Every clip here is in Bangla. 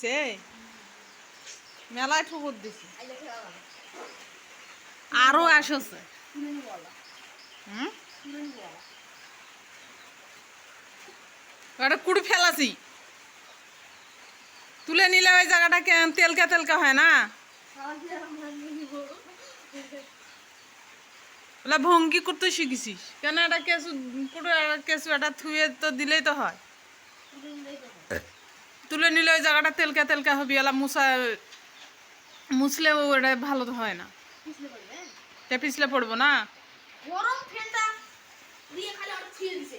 দিছে মেলায় ঠুকুর দিছে। আরও আসছে। কুড়ি ফেলাছি। তুলে নিলে ওই জায়গাটা কে- তেলকা তেলকা হয় না? বলে, ভঙ্গি করতে শিখেছিস। কেন এটা পুরো একটা কেসু এটা থুয়ে তো দিলেই তো হয়। তুলে নিলে ওই জায়গাটা তেলকা তেলকা হবে এলা মুসা মুছলেও ওটা ভালো তো হয় না। তে পিছলে পড়ব না? গরম ফ্যানটা দিয়ে খালি ছুঁয়ে দিছে।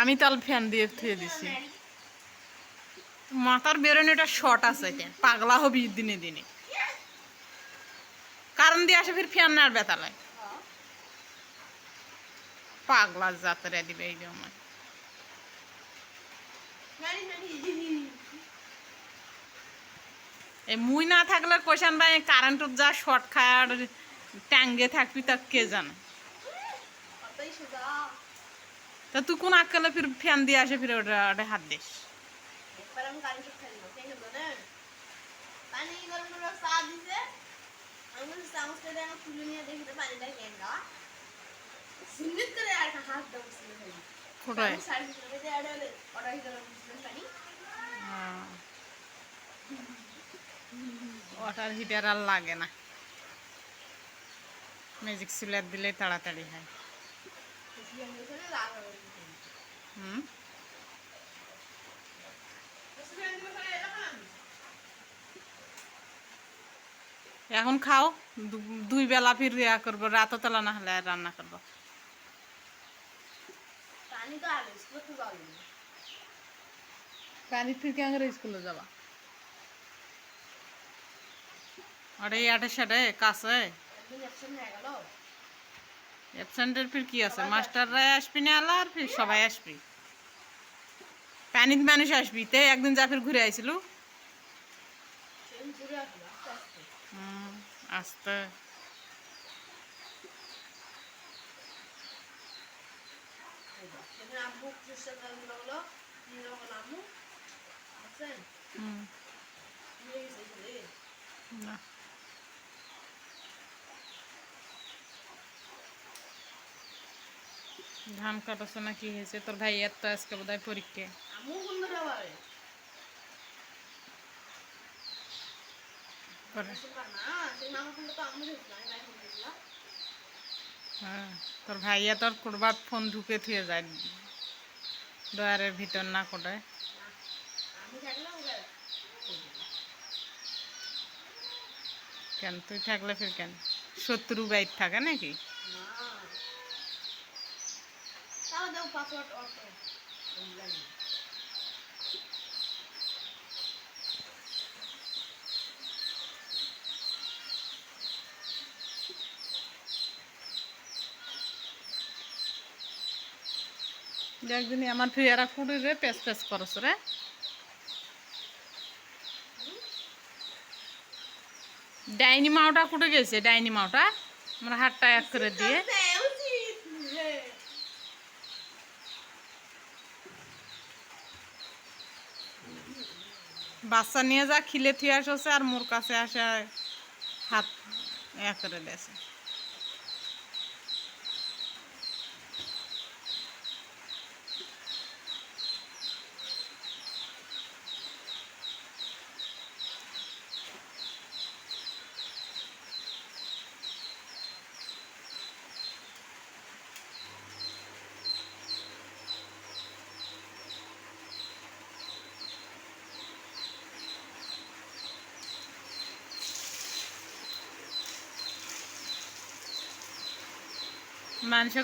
আমি তাল ফ্যান দিয়ে থুয়ে দিছি। মাথার বেরোনোটা শর্ট আছে পাগলা হবি দিনে দিনে। কারণ দিয়ে আসে ফির ফ্যান না বেতালায় পাগলা যাত্রা দিবে এই আমার। এই মুই না থাকলে কোশান ভাই কারেন্টত যা শর্ট খায় আর ট্যাঙ্গে থাকবি তা কে জানে? তা তুই কোন আক্কালে ফির ফ্যান দিয়ে আসে ফির ওটা ওটা হাত দিস। পানি গরম করে চা দিছে। আমি চামচটা আমার তুলে নিয়ে দেখি পানিটা কেন দেওয়া সুন্দর করে আর একটা হাত দাও ছিল খালি কোটায় সাড়ে তিনশো টাকা দিয়ে আর হলে অর্ডার হিসেবে দিয়েছিলেন পানি ওয়াটার হিটার আর লাগে না ম্যাজিক সিলার দিলে তাড়াতাড়ি হয় বুঝলাম ওখানে লাগাবো হুম এখন খাও দু- দুই বেলা ফির ইয়া করব রাতও তলা না হলে আর রান্না করব ফির কে করে স্কুলে যাবা। আরে আটে সাটে কাছে? অ্যাবসেন্টের ফির কি আছে? মাস্টাররা আসবি না আলা আর ফির? সবাই আসবি। পানিত মানুষ আসবি। তে একদিন যা ফির ঘুরে আইছিল হুম আসতে। চেষ্টা আম্মু আছেন না ধান কাটাছে না কি হয়েছে? তোর ভাই এত তো আজকে বোধ হয় পরীক্ষা করে হ্যাঁ তোর ভাইয়া তোর কোরবার ফোন ঢুকে থুয়ে যায় ডয়ারের ভিতর না কোটায়। কেন, তুই থাকলে ফির কেন? শত্রু বাইর থাকে নাকি? তাও পাসওয়ার্ড অটো। অনলাইন আমার ফির এরা কুড়ি রে পেস পেস করস রে। ডাইনি মাওটা কুটে গেছে, ডাইনি মাওটা। আমার হাতটা এক করে দিয়ে। বাচ্চা নিয়ে যা, খিলে থিয়ে আসছে আর মোর কাছে আসে হাত এক করে দিয়েছে।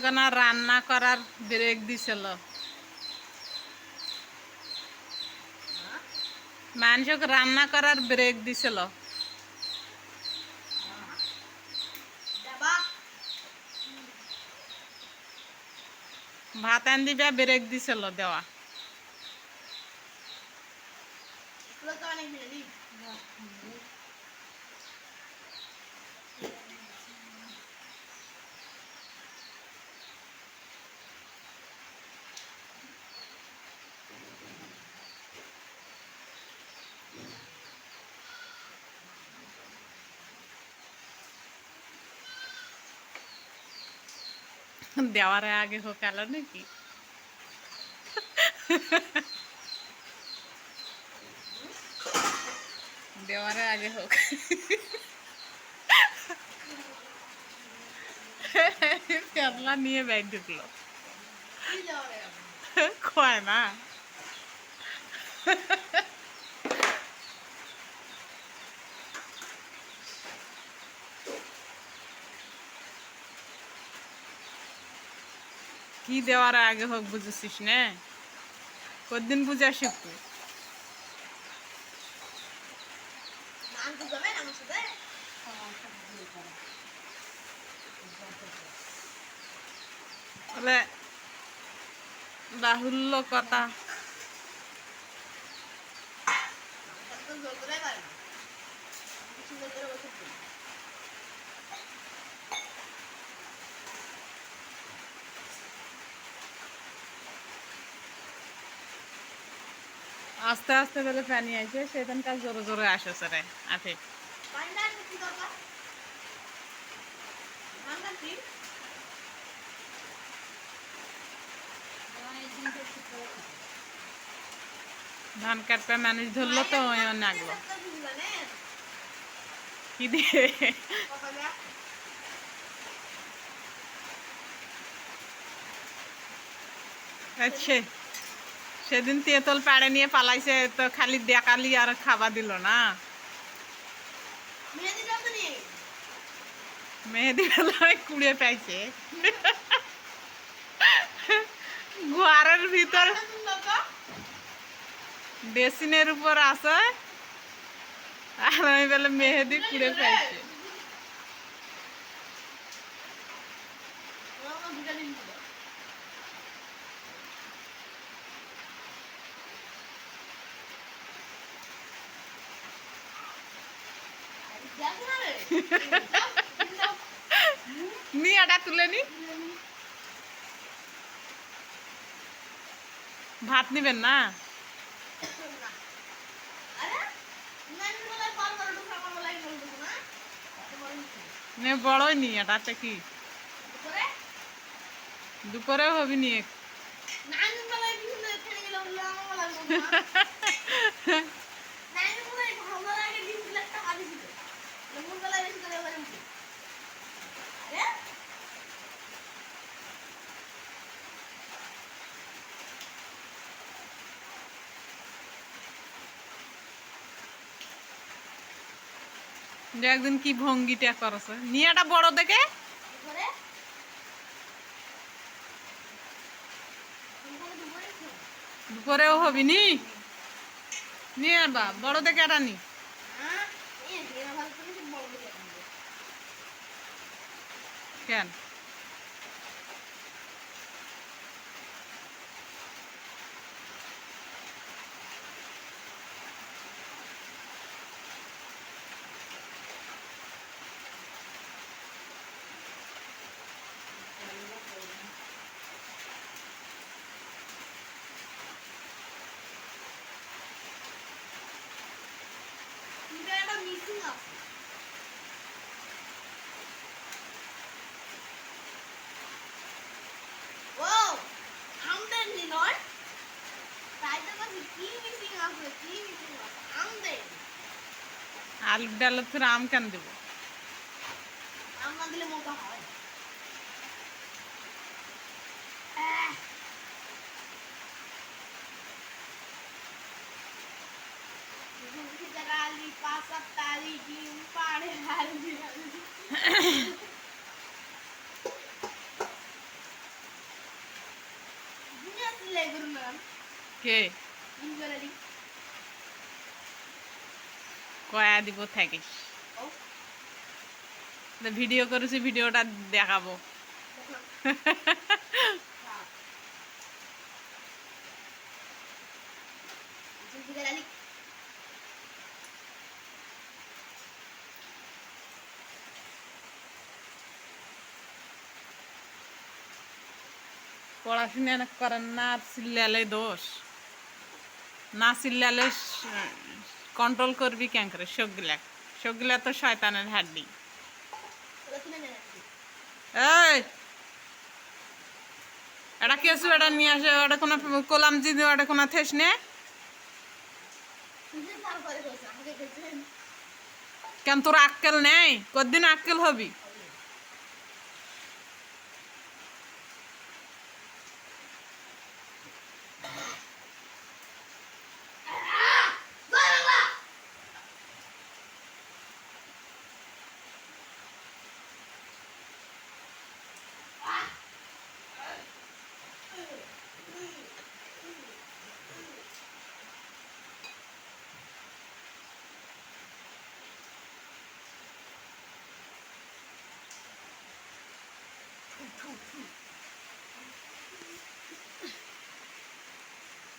কেনা রান্না করার ব্রেক দিছিল। মাংস রান্না করার ব্রেক দিছিল। ভাত আন দিবা ব্রেক দিছিল দেওয়া। অনেক দেওয়ারে আগে হোক আলো নাকি? দেওয়ারে আগে হোক। পেতলা নিয়ে ব্যাগ ঢুকলো? কয় না। কি দেওয়ার আগে হোক বুঝেছিস না? কতদিন বুঝে শিখব? তুই বাহুল্য কথা এত জোর করে পারে না কিছু জোর করে বসে পড়ি। আস্তে আস্তে বেলে পানি আইছে সেখানকার জোরে জোরে আসে রে আফে পানিটা আনতে কি দরকার ধান ধান মানুষ ধরলো তো, ওই নাগলো কি দিয়ে? আচ্ছা। সেদিন তেঁতল পাড়ে নিয়ে পালাইছে তো খালি দেখালি আর খাবার দিল না। মেহেদি কুড়িয়ে পাইছে। ঘরের ভিতর বেসিনের উপর আছে। আর আমি বেলা মেহেদি কুড়ে পাইছে আমার দুটা দিন ছিল দেখো না রে নিয়াটা তুলে নি। ভাত নিবেন না? না নে বড়ই নিয়াটা তো কি? করে দুপুরেও হবি নানি বলে বিভিন্ন এখানে গেলে বলল আমার বলে বলব না নানি বলে ভালো লাগে দিন দিলে টাকা দিছিল মন বলে বেশি করে বলে আরে যে একদিন কি ভঙ্গিটা করছে নিয়াটা বড় দেখে। দুপুরেও হবি নি? নিয়ে বা বড় দেখে এটা নি কেন কিন্তু একটা মিসিং আছে ও আমাদের নি নয় তাই তো কাছে কি মিসিং আছে কি মিসিং আছে আমাদের আলু ডালের ফির আম কেন দেব? আমরা দিলে মোটা হয় করুন ম্যাডাম কে ইনভ্যালিডি কয়া দিব থাকিস ভিডিও করেছি ভিডিওটা দেখাবো। পড়াশোনা করেন না চিল্লালে দোষ। না চিল্লালে কন্ট্রোল করবি কেন করে? সবগুলা। সবগুলা তো শয়তানের হাড্ডি। এই! এটা কেসু এটা নিয়ে আসে? ওটা কোনো কলাম জিদি ওটা কোনো থেস নে? কেন তোর আক্কেল নেই? কতদিন আক্কেল হবি জয় বাংলা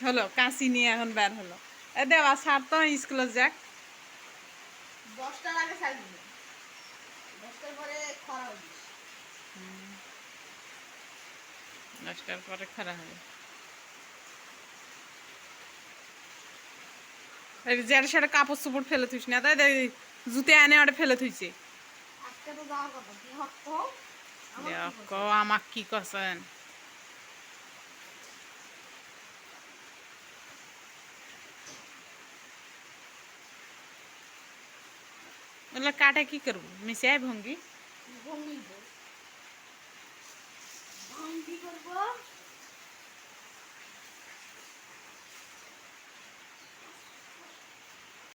হলো কাশি নিয়ে এখন বের হলো। এ দেওয়া সার তো স্কুলে যাক। দশটার আগে ছাড়বি দশটার পরে খরা হবি দশটার পরে খারাপ হবে। যার সাথে কাপড় চোপড় ফেলে থুইস না তাই জুতে আনে ওটা ফেলে থুইছে। আমাক কি কছেন বলে কাটে কি করব মিশাই ভঙ্গি ভঙ্গি ভঙ্গি করব